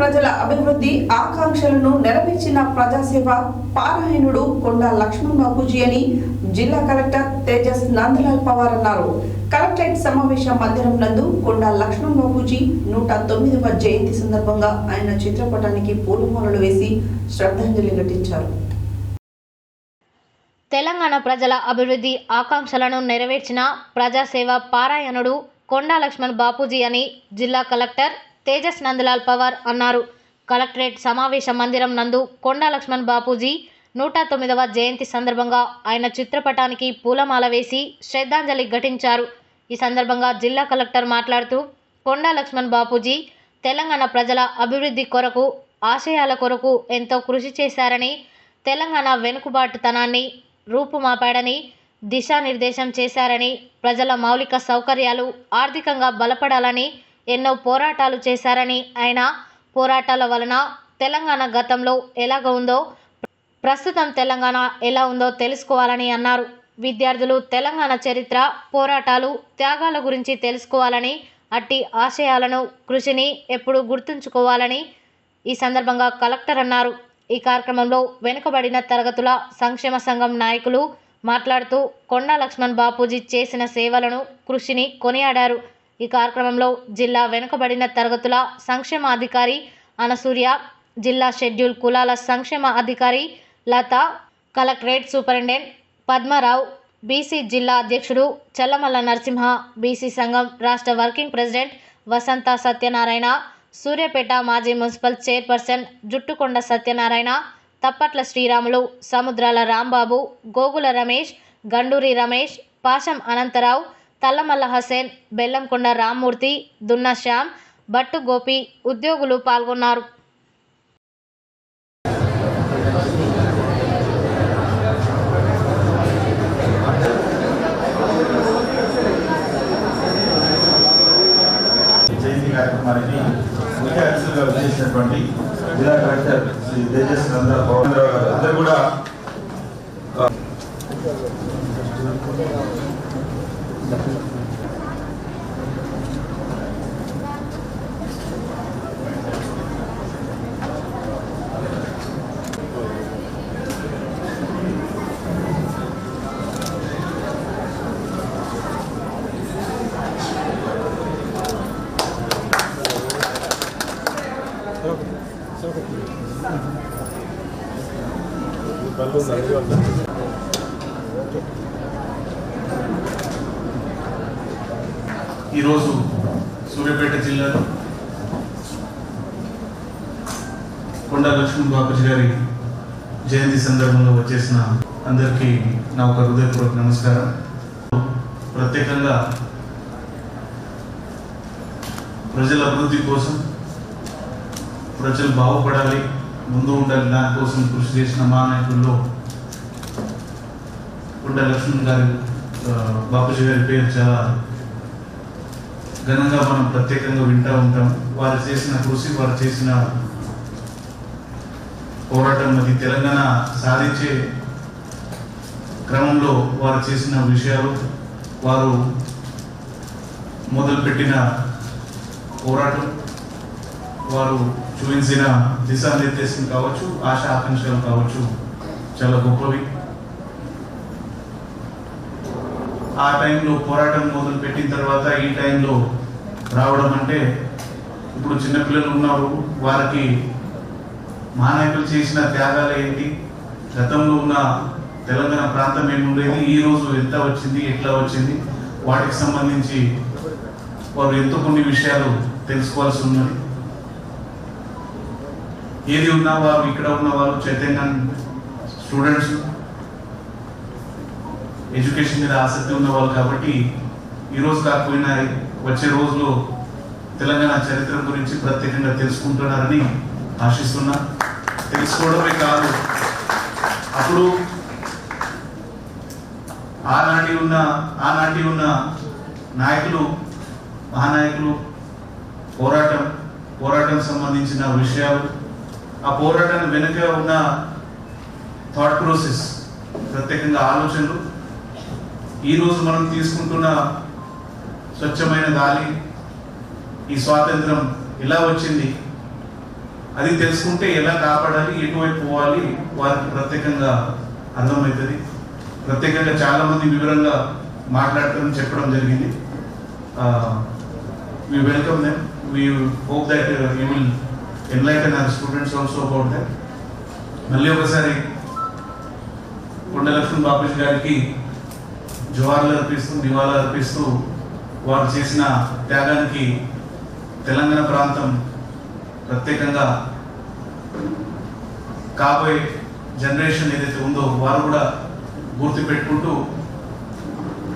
ప్రజల అభివృద్ధి ఆకాంక్షలను నెరవేర్చిన ప్రజాసేవ పారాయణుడు కొండ లక్ష్మణ్ బాబుజీ అని జిల్లా కలెక్టర్ తేజస్ నందలాల్ పవార్ అన్నారు. కలెక్టరేట్ సమావేశ మందిరం నందు కొండ లక్ష్మణ్ బాబుజీ నూట తొమ్మిదవ జయంతి సందర్భంగా ఆయన చిత్రపటానికి పూలమాలలు వేసి శ్రద్ధాంజలి ఘటించారు. తెలంగాణ ప్రజల అభివృద్ధి ఆకాంక్షలను నెరవేర్చిన ప్రజాసేవ పారాయణుడు కొండా లక్ష్మణ్ బాపూజీ అని జిల్లా కలెక్టర్ తేజస్ నందలాల్ పవార్ అన్నారు. కలెక్టరేట్ సమావేశ మందిరం నందు కొండా లక్ష్మణ్ బాపూజీ నూట తొమ్మిదవ జయంతి సందర్భంగా ఆయన చిత్రపటానికి పూలమాల వేసి శ్రద్ధాంజలి ఘటించారు. ఈ సందర్భంగా జిల్లా కలెక్టర్ మాట్లాడుతూ కొండా లక్ష్మణ్ బాపూజీ తెలంగాణ ప్రజల అభివృద్ధి కొరకు ఆశయాల కొరకు ఎంతో కృషి చేశారని తెలంగాణ వెనుకబాటుతనాన్ని రూపుమాపాడని దిశానిర్దేశం చేశారని ప్రజల మౌలిక సౌకర్యాలు ఆర్థికంగా బలపడాలని ఎన్నో పోరాటాలు చేశారని ఆయన పోరాటాల వలన తెలంగాణ గతంలో ఎలాగ ఉందో ప్రస్తుతం తెలంగాణ ఎలా ఉందో తెలుసుకోవాలని అన్నారు. విద్యార్థులు తెలంగాణ చరిత్ర పోరాటాలు త్యాగాల గురించి తెలుసుకోవాలని అట్టి ఆశయాలను కృషిని ఎప్పుడు గుర్తుంచుకోవాలని ఈ సందర్భంగా కలెక్టర్ అన్నారు. ఈ కార్యక్రమంలో వెనుకబడిన తరగతుల సంక్షేమ సంఘం నాయకులు మాట్లాడుతూ కొండా లక్ష్మణ్ బాపూజీ చేసిన సేవలను కృషిని కొనియాడారు. ఈ కార్యక్రమంలో జిల్లా వెనుకబడిన తరగతుల సంక్షేమ అధికారి అనసూర్య జిల్లా షెడ్యూల్ కులాల సంక్షేమ అధికారి Latha collectorate superintendent Padmarao BC జిల్లా అధ్యక్షుడు చల్లమల్ల నరసింహ బీసీ సంఘం రాష్ట్ర వర్కింగ్ ప్రెసిడెంట్ వసంత సత్యనారాయణ సూర్యాపేట మాజీ మున్సిపల్ చైర్పర్సన్ జుట్టుకొండ సత్యనారాయణ తప్పట్ల శ్రీరాములు సముద్రాల రాంబాబు గోగుల రమేష్ గండూరి రమేష్ పాశం అనంతరావు తల్లమల్ల హసేన్ బెల్లంకొండ రామ్మూర్తి దున్న శ్యామ్ భట్టు గోపి ఉద్యోగులు పాల్గొన్నారు. జయంతి కార్యక్రమానికి ముఖ్య అతిథులుగా జిల్లా కలెక్టర్ శ్రీ తేజస్ నంద పవన్ రావు గారు. అందరూ కూడా ఈరోజు సూర్యాపేట జిల్లాలో కొండా లక్ష్మణ్ బాపూజీ గారి జయంతి సందర్భంలో వచ్చేసిన అందరికీ నా ఒక హృదయపూర్వక నమస్కారం. ప్రత్యేకంగా ప్రజల అభివృద్ధి కోసం ప్రజలు బాగుపడాలి. ముందు ఉండాలి. దానికోసం కృషి చేసిన మా నాయకుల్లో గుడ్డ లక్ష్మణ్ గారి బాపూజీ గారి పేరు చాలా ఘనంగా మనం ప్రత్యేకంగా వింటూ ఉంటాం. వారు చేసిన కృషి వారు చేసిన పోరాటం అది తెలంగాణ సాధించే క్రమంలో వారు చేసిన విషయాలు వారు మొదలుపెట్టిన పోరాటం. వారు చూపించిన దిశానిర్దేశం కావచ్చు ఆశ ఆకాంక్షలు కావచ్చు చాలా గొప్పవి. ఆ టైంలో పోరాటం మొదలు పెట్టిన తర్వాత ఈ టైంలో రావడం అంటే ఇప్పుడు చిన్నపిల్లలు ఉన్నారు వారికి మా నాయకులు చేసిన త్యాగాలు ఏంటి? గతంలో ఉన్న తెలంగాణ ప్రాంతం ఏముండేది? ఈ రోజు ఎంత వచ్చింది ఎట్లా వచ్చింది? వాటికి సంబంధించి వారు ఎంతో కొన్ని విషయాలు తెలుసుకోవాల్సి ఉన్నది. ఏది ఉన్నవారు ఇక్కడ ఉన్నవారు చైతన్య స్టూడెంట్స్ ఎడ్యుకేషన్ మీద ఆసక్తి ఉన్నవాళ్ళు కాబట్టి ఈరోజు కాకపోయినా వచ్చే రోజులో తెలంగాణ చరిత్ర గురించి ప్రత్యేకంగా తెలుసుకుంటున్నారని ఆశిస్తున్నా. తెలుసుకోవడమే కాదు అప్పుడు ఆనాటి ఉన్న ఆనాటి ఉన్న నాయకులు మహానాయకులు పోరాటం పోరాటం సంబంధించిన విషయాలు ఆ పోరాటాన్ని వెనుక ఉన్న థాట్ ప్రాసెస్ ప్రత్యేకంగా ఆలోచనలు ఈరోజు మనం తీసుకుంటున్న స్వచ్ఛమైన గాలి ఈ స్వాతంత్రం ఎలా వచ్చింది అది తెలుసుకుంటే ఎలా కాపాడాలి ఎటువైపు పోవాలి వారికి ప్రత్యేకంగా అర్థమవుతుంది. ప్రత్యేకంగా చాలామంది వివరంగా మాట్లాడటం చెప్పడం జరిగింది. We welcome them we hope that you will enlighten our students also about that మళ్ళీ ఒకసారి కొండలక్ష్మణ్ లక్ష్మణ్ గారికి జోహార్లు అర్పిస్తూ నివాళులు అర్పిస్తూ వారు చేసిన త్యాగానికి తెలంగాణ ప్రాంతం ప్రత్యేకంగా కాబోయే జనరేషన్ ఏదైతే ఉందో వారు కూడా గుర్తు పెట్టుకుంటూ